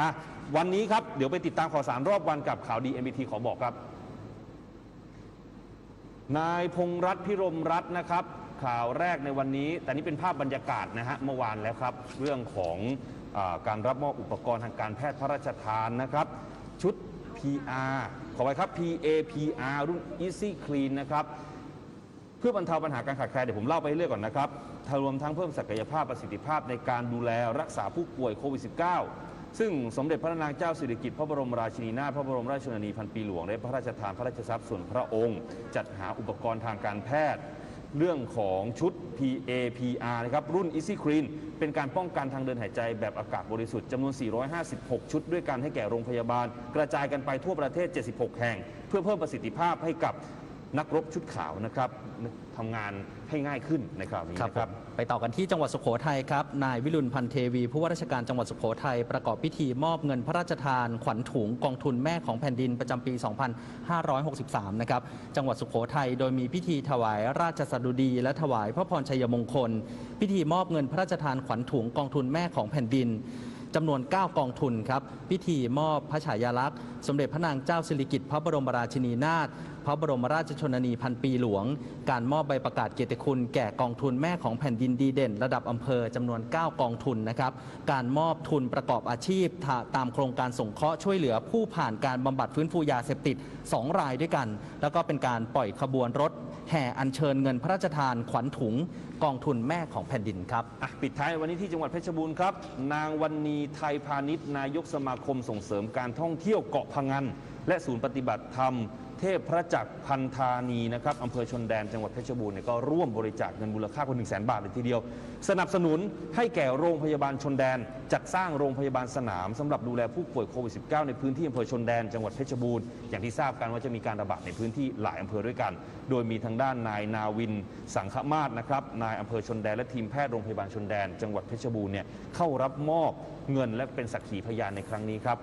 อะวันนี้ครับ เดี๋ยวไปติดตามข่าวสารรอบวันกับข่าวดี MBT ขอบอกครับ นายพงษ์รัตน์พิรมรัตน์นะครับ ข่าวแรกในวันนี้ แต่นี่เป็นภาพบรรยากาศนะฮะเมื่อวานแล้วครับ เรื่องของอการรับมอบอุปกรณ์ทางการแพทย์พระราชทานนะครับ ชุด PR ขอไปครับ PAPR รุ่น Easy Clean นะครับเพื่อบรรเทาปัญหาการขาดแคลนเดี๋ยวผมเล่าไปเรื่อยก่อนนะครับรวมทั้งเพิ่มศักยภาพประสิทธิภาพในการดูแลรักษาผู้ป่วยโควิด -19 ซึ่งสมเด็จพระนางเจ้าสิริกิติ์พระบรมราชินีนาถพระบรมราชชนนีพันปีหลวงได้พระราชทานพระราชทรัพย์ส่วนพระองค์ จัดหาอุปกรณ์ทางการแพทย์ เรื่องของชุด PAPR นะครับรุ่น Easy Clean เป็นการป้องกันทางเดินหายใจแบบอากาศบริสุทธิ์จำนวน 456 ชุดด้วยกันให้แก่โรงพยาบาล กระจายกันไปทั่วประเทศ 76 แห่ง เพื่อเพิ่มประสิทธิภาพให้กับ นักรบชุดขาวนะครับทำงานให้ง่ายขึ้นในคราวนี้ครับนะครับ ไปต่อกันที่จังหวัดสุโขทัยครับนายวิรุณพันเทวี ผู้ว่าราชการจังหวัดสุโขทัยประกอบพิธีมอบเงินพระราชทาน ขวัญถุงกองทุนแม่ของแผ่นดินประจำปี 2563 นะครับ จังหวัดสุโขทัยโดยมีพิธีถวายราชสดุดี และถวายพระพรชัยมงคล พิธีมอบเงินพระราชทานขวัญถุงกองทุนแม่ของแผ่นดินจำนวน 9 กองทุนครับ พิธีมอบพระฉายาลักษณ์ สมเด็จพระนางเจ้าสิริกิติ์พระบรมราชินีนาถ พระบรมราชชนนีพันปีหลวง การมอบใบประกาศเกียรติคุณ แก่กองทุนแม่ของแผ่นดินดีเด่น ระดับอำเภอจำนวน 9 กองทุนนะครับการมอบทุนประกอบอาชีพ ตามโครงการสงเคราะห์ช่วยเหลือผู้ผ่านการบำบัดฟื้นฟูยาเสพติด 2 รายด้วยกัน แล้วก็เป็นการปล่อยขบวนรถ แห่อัญเชิญเงินพระราชทานขวัญถุง กองทุนแม่ของแผ่นดินครับปิดท้ายวันนี้ที่จังหวัดเพชรบูรณ์ครับ นางวันนีไทยพาณิชย์นายกสมาคมส่งเสริมการท่องเที่ยวเกาะพังงันและศูนย์ปฏิบัติธรรม เทพพระจักรพันธานีนะครับอำเภอชนแดนจังหวัดเพชรบูรณ์เนี่ยก็ร่วมบริจาคเงินมูลค่ากว่า1 0 0 0 0แบาทเลยทีเดียว สนับสนุนให้แก่โรงพยาบาลชนแดน จัดสร้างโรงพยาบาลสนามสำหรับดูแลผู้ป่วยโควิด -19 ในพื้นที่อำเภอชนแดนจังหวัดเพชรบูรณ์อย่างที่ทราบกันว่าจะมีการระบาดในพื้นที่หลายอำเภอด้วยกัน โดยมีทางด้านนายนาวิน สังฆมาศนะครับนายอำเภอชนแดนและทีมแพทย์โรงพยาบาลชนแดน จังหวัดเพชรบูรณ์เนี่ยเข้ารับมอบเงินและเป็นสักขีพยานในครั้งนี้ครับ